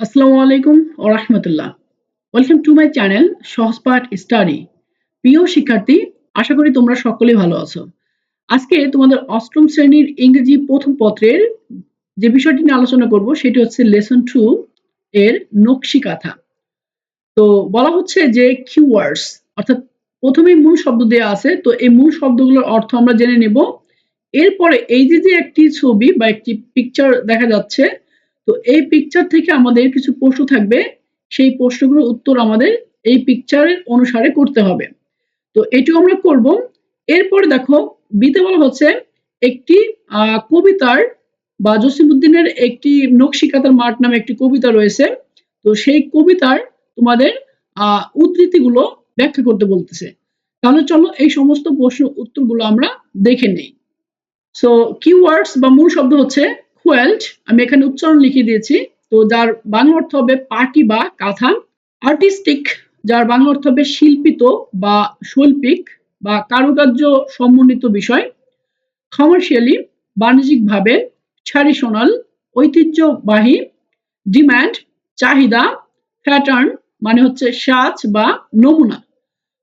আসসালামু আলাইকুম ও রাহমাতুল্লাহ। Welcome to my channel Sahajpath study প্রিয় শিক্ষার্থী, আশা করি তোমরা সকলেই ভালো আছো। আজকে তোমাদের অষ্টম শ্রেণির ইংরেজি প্রথম পত্রের যে বিষয়টি নিয়ে আলোচনা করব, সেটি হচ্ছে লেসন টু এর নকশি কাথা। তো বলা হচ্ছে যে কিওয়ার্ডস অর্থাৎ প্রথমেই মূল শব্দ দেওয়া আছে, তো এই মূল শব্দগুলোর অর্থ আমরা জেনে নেব। এরপরে এই যে যে একটি ছবি বা একটি পিকচার দেখা যাচ্ছে তো এই পিকচার থেকে আমাদের কিছু প্রশ্ন থাকবে। সেই প্রশ্নগুলোর উত্তর আমাদের এই পিকচারের অনুসারে করতে হবে। তো এটিও আমরা করব। এরপর দেখো, বিতে বলা হচ্ছে, একটি কবিতার, বা জসিমুদ্দিনের একটি নকশিকাতার মাঠ নামে একটি কবিতা রয়েছে। তো সেই কবিতার তোমাদের উদ্ধৃতিগুলো ব্যাখ্যা করতে বলতেছে। তাহলে চলো এই সমস্ত প্রশ্ন উত্তরগুলো আমরা দেখে নেই। সো কিওয়ার্ডস বা মূল শব্দ হচ্ছে কোয়েল্ট, আমি এখানে উচ্চারণ লিখে দিয়েছি। তো যার বাংলা অর্থ হবে পার্টি বা কাঁথা আর্টিস্টিক, যার বাংলা অর্থ হবে শিল্পিত বা শৈল্পিক বা কারুকার্য সমন্বিত বিষয়। কমার্শিয়ালি বাণিজ্যিকভাবে ট্র্যাডিশনাল ঐতিহ্যবাহী ডিম্যান্ড চাহিদা প্যাটার্ন মানে হচ্ছে সাজ বা নমুনা।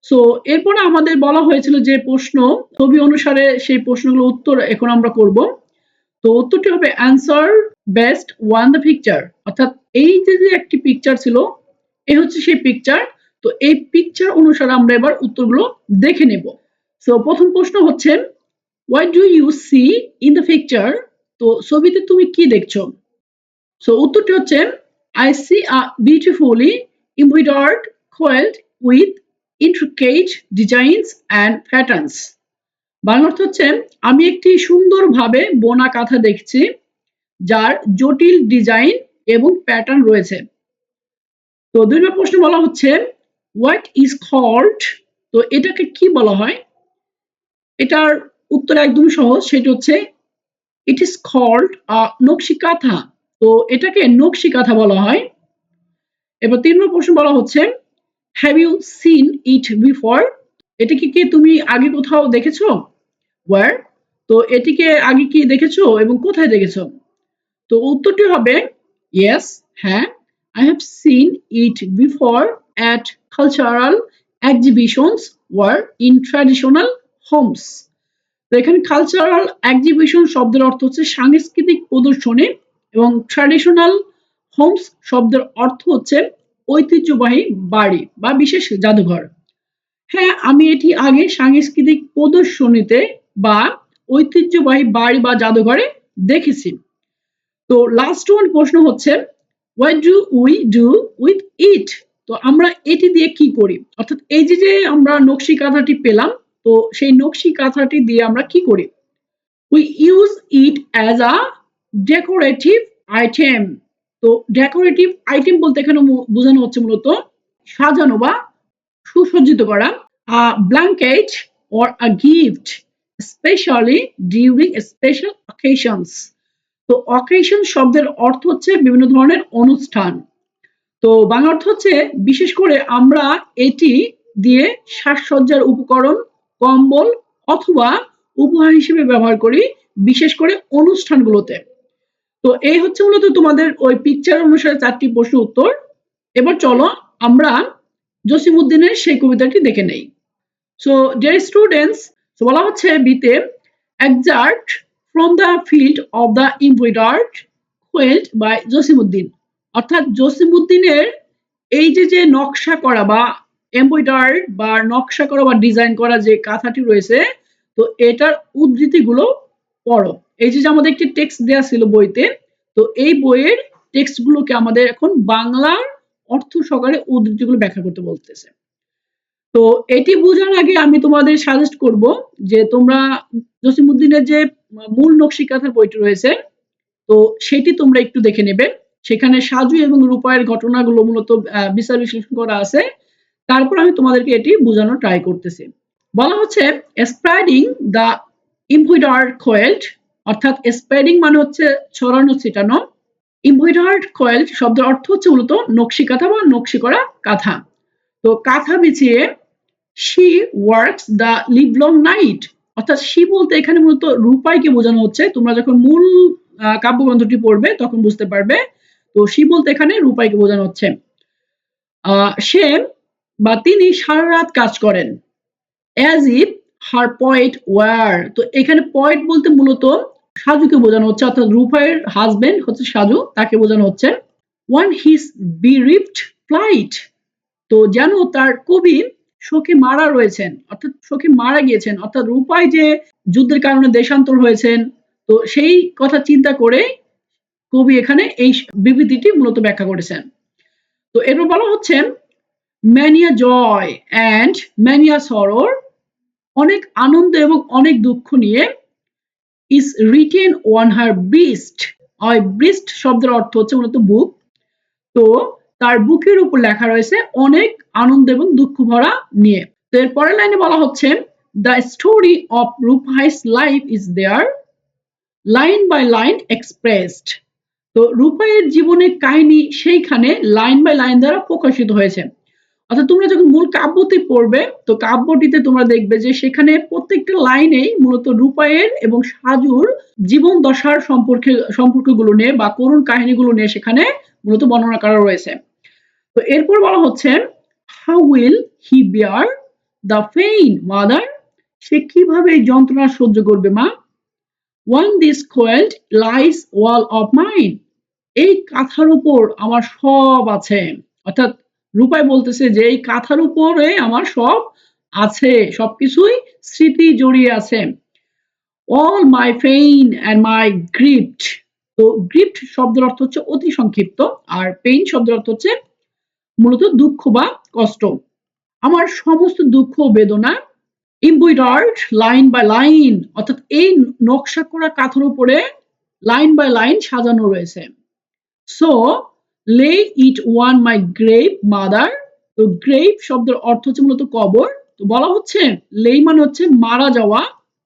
সো এরপরে আমাদের বলা হয়েছিল যে প্রশ্ন, ছবি অনুসারে সেই প্রশ্নগুলো উত্তর এখন আমরা করব। তো উত্তরটি হবে answer best one the picture অর্থাৎ এই যে যে একটি পিকচার ছিল এই হচ্ছে সেই পিকচার তো এই পিকচার অনুসারে আমরা এবার উত্তরগুলো দেখে নেব। সো প্রথম প্রশ্ন হচ্ছে what do you see in the picture তো ছবিতে তুমি কি দেখছ? সো উত্তরটি হচ্ছে I see a beautifully embroidered quilt with intricate designs and patterns Bangla অর্থ হচ্ছে, আমি একটি সুন্দরভাবে বোনা কাঁথা দেখছি, যার জটিল ডিজাইন এবং প্যাটার্ন রয়েছে। তো দুই নম্বর প্রশ্ন বলা হচ্ছে, হোয়াট ইজ কল্ড তো এটাকে কি বলা হয়? এটার উত্তর একদম সহজ, সেটি হচ্ছে, ইট ইজ কল্ড নকশি কাঁথা। তো এটাকে নকশি কাঁথা বলা হয়। এবার তিন নম্বর প্রশ্ন বলা হচ্ছে have you seen it before এটাকে কি তুমি আগে কোথাও দেখেছ? ওয়ার তো এটিকে আগে কি দেখেছ এবং কোথায় দেখেছ? তো উত্তরটি হবে ইয়েস হ্যাঁ I have seen it before at cultural exhibitions or in traditional homes তো এখানে কালচারাল এক্সিবিশন শব্দের অর্থ হচ্ছে সাংস্কৃতিক প্রদর্শনী এবং ট্র্যাডিশনাল হোমস শব্দের অর্থ হচ্ছে ঐতিহ্যবাহী বাড়ি বা বিশেষ জাদুঘর। হ্যাঁ আমি এটি আগে সাংস্কৃতিক প্রদর্শনীতে বা ঐতিহ্যবাহী বাড়ি বা জাদুঘরে দেখেছি। তো লাস্ট ওয়ান প্রশ্ন হচ্ছে what do we do with it তো আমরা এটি দিয়ে কি করি? অর্থাৎ এই যে যে আমরা নকশি কাঁথাটি পেলাম, তো সেই নকশি কাঁথাটি দিয়ে আমরা কি করি? We use it as a decorative item তো ডেকোরেটিভ আইটেম বলতে এখানে বোঝানো হচ্ছে মূলত সাজানো বা সুসজ্জিত করা a blanket or a gift specially during special occasions তো অকেশন শব্দের অর্থ হচ্ছে বিভিন্ন ধরনের অনুষ্ঠান। তো বাংলা অর্থ হচ্ছে, বিশেষ করে আমরা এটি দিয়ে সাজসজ্জার উপকরণ, কম্বল অথবা উপহার হিসেবে ব্যবহার করি, বিশেষ করে অনুষ্ঠানগুলোতে। তো এই হচ্ছে মূলত তোমাদের ওই পিকচার অনুসারে চারটি প্রশ্ন উত্তর। এবার চলো আমরা জসিমুদ্দিনের সেই কবিতাটি দেখে নেই। সো ডিয়ার স্টুডেন্টস বলা হচ্ছে বিতে excerpt from the field of the embroidered quilt by Jasimuddin অর্থাৎ জসিমুদ্দিনের এই যে যে নকশা করা বা এমব্রয়ডার্ড বা নকশা করা বা ডিজাইন করা যে কাঁথাটি রয়েছে, তো এটার উদ্ধৃতিগুলো পড়ো। এই যে আমাদের একটি টেক্সট দেওয়া ছিল বইতে, তো এই বইয়ের টেক্সটগুলোকে আমাদের এখন বাংলার অর্থ সহকারে উদ্ধৃতিগুলো ব্যাখ্যা করতে বলতেছে। তো এটি বোঝার আগে আমি তোমাদের সাজেস্ট করব যে তোমরা জসিমুদ্দিনের যে মূল নকশিকাথার বইটি রয়েছে, তো সেটি তোমরা একটু দেখে নেবে। সেখানে সাজু এবং রূপায়ের ঘটনাগুলো মূলত বিচার বিশ্লেষণ করা আছে। তারপর আমি তোমাদেরকে এটি বোঝানোর ট্রাই করতেছি। বলা হচ্ছে স্প্রাইডিং দ্য ইমব্রয়ডার্ড কোয়েল্ট অর্থাৎ স্প্রেডিং মানে হচ্ছে ছড়ানো ছিটানো। ইমব্রয়ডার্ড কোয়েল্ট শব্দের অর্থ হচ্ছে মূলত নকশি কাঁথা বা নকশি করা কাঁথা। তো কাঁথা বিছিয়ে she works the live long night অর্থাৎ শি বলতে এখানে মূলত রূপাইকে বোঝানো হচ্ছে। তোমরা যখন মূল কাব্যগ্রন্থটি পড়বে, তখন বুঝতে পারবে। তো শি বলতে এখানে রূপাইকে বোঝানো হচ্ছে। সে বা তিনি সারা রাত কাজ করেন। As if her poet were তো এখানে পয়েট বলতে মূলত সাজুকে বোঝানো হচ্ছে। অর্থাৎ রূপাইয়ের হাজবেন্ড হচ্ছে সাজু, তাকে বোঝানো হচ্ছে। ওয়ান হিস বিরিফট ফ্লাইট তো যেন তার কবি শোকে মারা রয়েছেন, অর্থাৎ শোকে মারা গিয়েছেন, অর্থাৎ রূপাই যে যুদ্ধের কারণে দেশান্তর হয়েছেন, তো সেই কথা চিন্তা করে কবি এখানে এই বিবৃতিটি মূলত ব্যাখ্যা করেছেন। তো এরপর বলা হচ্ছে many a joy and many a sorrow, অনেক আনন্দ এবং অনেক দুঃখ নিয়ে is written on her breast ওই ব্রিস্ট শব্দের অর্থ হচ্ছে মূলত বুক। তো তার বুকের উপর লেখা রয়েছে অনেক আনন্দ এবং দুঃখ ভরা নিয়ে। তো এর পরের লাইনে বলা হচ্ছে the story of Rupai's life is there line by line expressed তো রূপাইয়ের জীবনের কাহিনী সেইখানে লাইন বাই লাইন দ্বারা প্রকাশিত হয়েছে। অর্থাৎ তোমরা যখন মূল কাব্যটি পড়বে, তো কাব্যটিতে তোমরা দেখবে যে সেখানে প্রত্যেকটা লাইনেই মূলত রূপায়ের এবং সাজুর জীবন দশার সম্পর্কে, সম্পর্কগুলো নিয়ে বা করুণ কাহিনীগুলো নিয়ে সেখানে মূলত বর্ণনা করা রয়েছে। তো এরপর বলা হচ্ছে how will he bear the pain mother সে কীভাবে যন্ত্রণা সহ্য করবে, মা? On this quilt lies wall of mind এই কাঁথার উপর আমার সব আছে। অর্থাৎ রূপাই বলতেছে যে এই কাঁথার উপরে আমার সব আছে, সবকিছুই স্মৃতি জড়িয়ে আছে। অল মাই ফেইন অ্যান্ড মাই গ্রিফট তো গ্রিফট শব্দের অর্থ হচ্ছে অতি সংক্ষিপ্ত, আর পেইন শব্দের অর্থ হচ্ছে মূলত দুঃখ বা কষ্ট। আমার সমস্ত দুঃখ বেদনা ইম্বুইডার্ড লাইন বাই লাইন অর্থাৎ এই নকশা করা কাঁথার উপরে লাইন বাই লাইন সাজানো রয়েছে। So lay it on my grave mother তো গ্রেভ শব্দের অর্থ হচ্ছে মূলত কবর। তো বলা হচ্ছে লেই মানে হচ্ছে মারা যাওয়া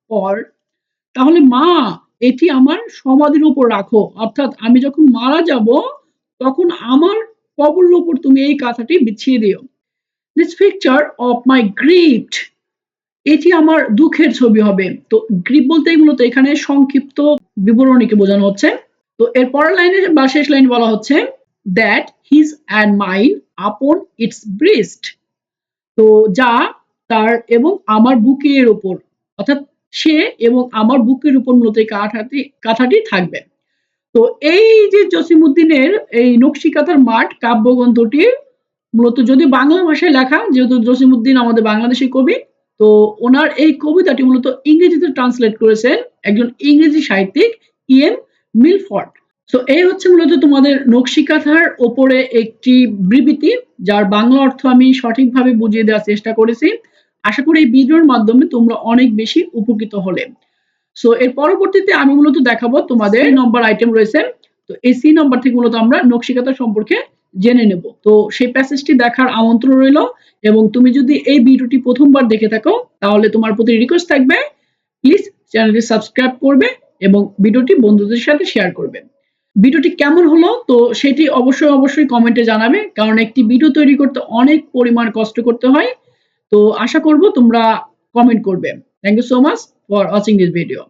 পর। তাহলে মা এটি আমার সমাধির উপর রাখো। অর্থাৎ আমি যখন মারা যাব, তখন আমার কবরের উপর তুমি এই কাঁথাটি বিছিয়ে দিও। This picture of my grief এটি আমার দুঃখের ছবি হবে। তো গ্রিপ বলতেই মূলত এখানে সংক্ষিপ্ত বিবরণীকে বোঝানো হচ্ছে। তো এর পরের লাইনে বা শেষ লাইন বলা হচ্ছে that his and mine upon its breast তো যা তার এবং আমার বুকের উপর। অর্থাৎ সে এবং আমার বুকের উপর মূলত এই কাঠাটি থাকবে। তো এই যে জসিমুদ্দিনের এই নকশিকাতার মাঠ কাব্যগ্রন্থটির মূলত যদি বাংলা ভাষায় লেখা, যেহেতু জসিমুদ্দিন আমাদের বাংলাদেশি কবি, তো ওনার এই কবিতাটি মূলত ইংরেজিতে ট্রান্সলেট করেছেন একজন ইংরেজি সাহিত্যিক, ইএম মিলফর্ড। তো এই হচ্ছে মূলত তোমাদের নকশিকাথার ওপরে একটি বিবৃতি, যার বাংলা অর্থ আমি সঠিকভাবে বুঝিয়ে দেওয়ার চেষ্টা করেছি। আশা করি এই ভিডিওর মাধ্যমে তোমরা অনেক বেশি উপকৃত হলে। সো এর পরবর্তীতে আমি মূলত দেখাবো তোমাদের নম্বর আইটেম রয়েছে। তো এই সি নম্বর থেকে মূলত আমরা নকশিকাতা সম্পর্কে জেনে নেব। তো সেই প্যাসেজটি দেখার আমন্ত্রণ রইল এবং তুমি যদি এই ভিডিওটি প্রথমবার দেখে থাকো তাহলে তোমার প্রতি রিকোয়েস্ট থাকবে প্লিজ চ্যানেলটি সাবস্ক্রাইব করবে এবং ভিডিওটি বন্ধুদের সাথে শেয়ার করবে। ভিডিওটি কেমন হলো? তো সেটি অবশ্যই অবশ্যই কমেন্টে জানাবে কারণ একটি ভিডিও তৈরি করতে অনেক পরিমাণ কষ্ট করতে হয়। তো আশা করব তোমরা কমেন্ট করবে। Thank you so much for watching this video